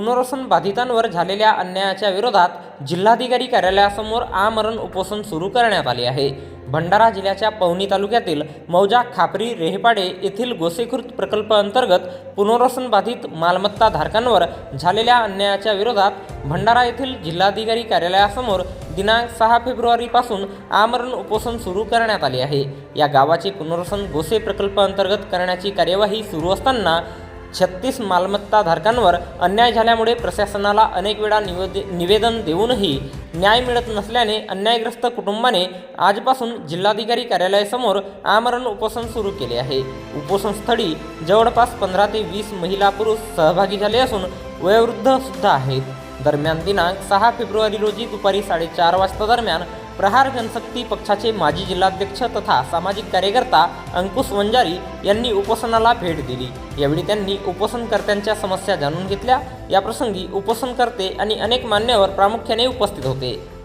पुनर्वसन बाधितांवर झालेल्या अन्यायाच्या विरोधात जिल्हाधिकारी कार्यालयासमोर आमरण उपोषण सुरू करण्यात आले आहे. भंडारा जिल्ह्याच्या पवनी तालुक्यातील मौजा खापरी रेहपाडे येथील गोसेखुर्द प्रकल्प अंतर्गत पुनर्वसन बाधित मालमत्ता धारकांवर झालेल्या अन्यायाच्या विरोधात भंडारा येथील जिल्हाधिकारी कार्यालयासमोर दिनांक सहा फेब्रुवारीपासून आमरण उपोषण सुरू करण्यात आले आहे. या गावाचे पुनर्वसन गोसे प्रकल्प अंतर्गत करण्याची कार्यवाही सुरू असताना छत्तीस मालमत्ताधारकांवर अन्याय झाल्यामुळे प्रशासनाला अनेक वेळा निवेद निवेदन देऊनही न्याय मिळत नसल्याने अन्यायग्रस्त कुटुंबाने आजपासून जिल्हाधिकारी कार्यालयासमोर आमरण उपोषण सुरू केले आहे. उपोषणस्थळी जवळपास पंधरा ते वीस महिला पुरुष सहभागी झाले असून वयोवृद्ध सुद्धा आहेत. दरम्यान दिनांक सहा फेब्रुवारी रोजी दुपारी साडेचार वाजता दरम्यान प्रहार जनशक्ती पक्षाचे माजी जिल्हाध्यक्ष तथा सामाजिक कार्यकर्ता अंकुश वंजारी यांनी उपोषणाला भेट दिली. यावेळी त्यांनी उपोषणकर्त्यांच्या समस्या जाणून घेतल्या. याप्रसंगी उपोषणकर्ते आणि अनेक मान्यवर प्रामुख्याने उपस्थित होते.